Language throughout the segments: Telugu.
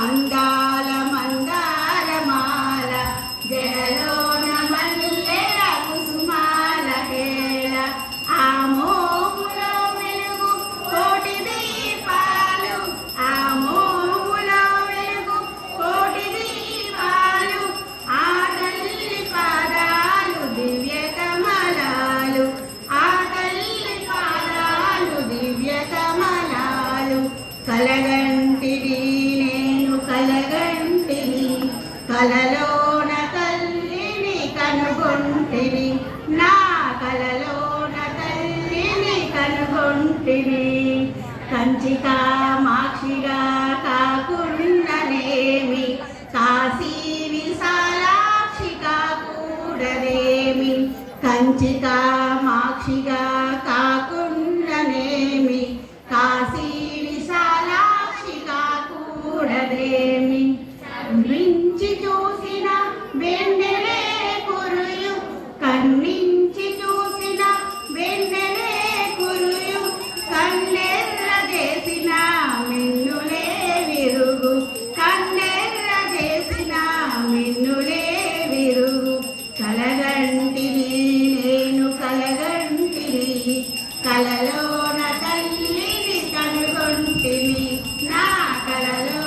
అందాల మందారమాల జడలోన మల్లెల కుసుమాల కేళ. ఆ మోములో వెలుగు కోటి దీపాలు. ఆ మోములో వెలుగు కోటి దీపాలు. ఆ తల్లి పాదాలు దివ్య కమలాలు. ఆ తల్లి పాదాలు దివ్య కమలాలు. కలగంటివి నేను కలలోన తల్లిని కనుగొంటిని నా కలలోన తల్లిని కనుగొంటిని కంచి కామాక్షిగా కాకున్ననేమి కాశీ విశాలాక్షి కాకూడదేమి కంచి కామాక్షిగా కలలోన తల్లిని కనుగొంటిని నా కలలో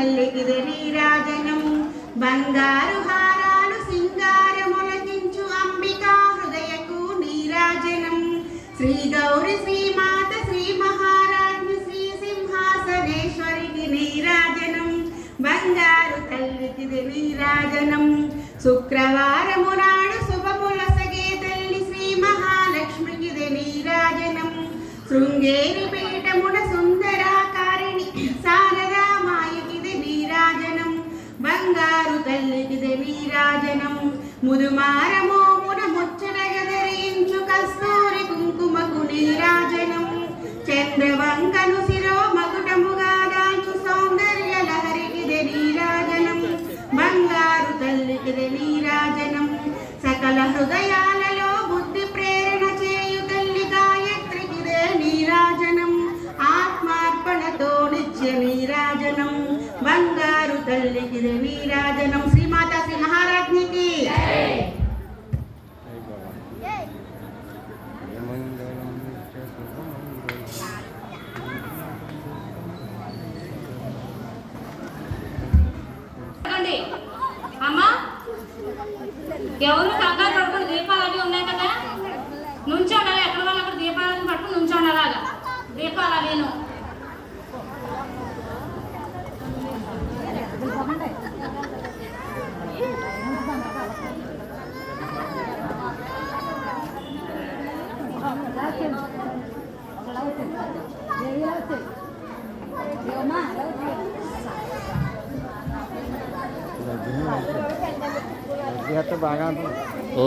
తల్లికి బంగారు హారాలు సింగారములకించు అంబికా హృదయకు నీరాజనం శ్రీ గౌరి శ్రీమాత శ్రీ మహారాజ్ని శ్రీ సింహాసనేశ్వరికి నీరాజనం బంగారు తల్లికి నీరాజనం శుక్రవారము నాడు శుభములసగే తల్లి శ్రీ మహాలక్ష్మికి నీరాజనం శృంగేరి బంగారు ఎవరు కంగారు పడుకుని దీపాలు అవి ఉన్నాయి కదా? నుంచోండాలి ఎక్కడ వాళ్ళు అక్కడ దీపాలను పట్టుకుని నుంచోండాలాగా దీపాలు అవేను. బాగా ও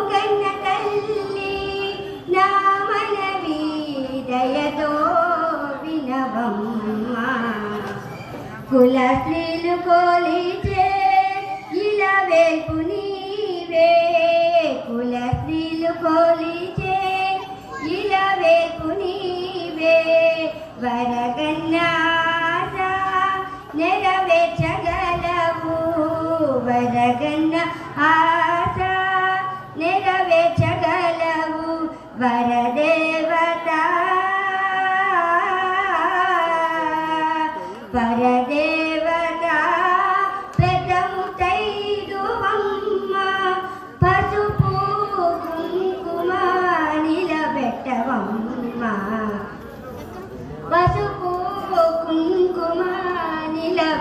కుల స్త్రీలు కోలిచే ఇలా వేల్పు నీవే. కుల స్త్రీలు కోలిచే ఇలా వేల్పు నీవే. వరగన్నాస నెరవేర్చగలవు. వరగన్న నెరవేర్చగలవు.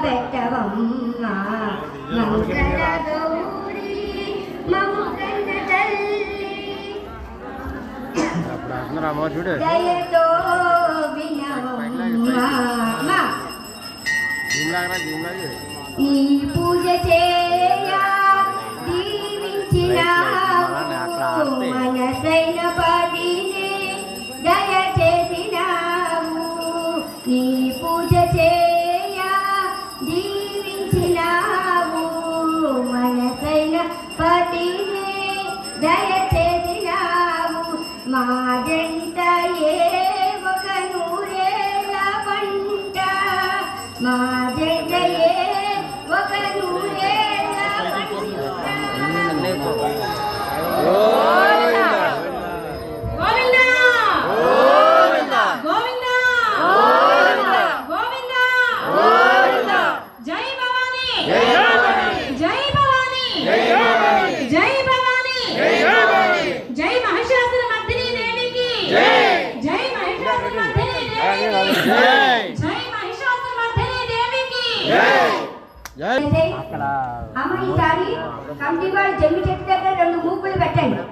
నిలబెట్టవమ్మ మంగళ గౌరీ మము కన్న తల్లి అప్పుడు అంటున్నారు అమ్మ చూడు దయతో వినవమ్మా దీనిలాగా దీనిలాగే నీ పూజ చేయ దీవించినావు మనసైన పదిని మా జంట ఏ ఒక నూరేళ్ళ పంట? మా జంట ఏ ఒక నూరేళ్ళ పంట? గోవిందా. అమ్మ ఈసారి కమిటీ వాడు జమ్మి చెట్టు దగ్గర రెండు మూకులు పెట్టండి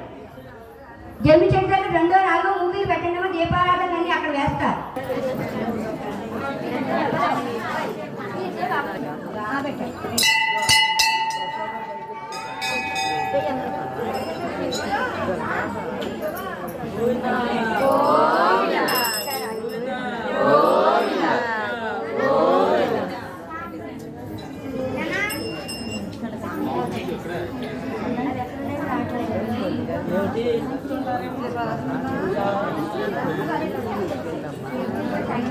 జమ్మి చెట్టు దగ్గర రెండో నాలుగో మూకులు పెట్టండి అమ్మ దీపారాధన అని అక్కడ వేస్తారు పెట్టండి.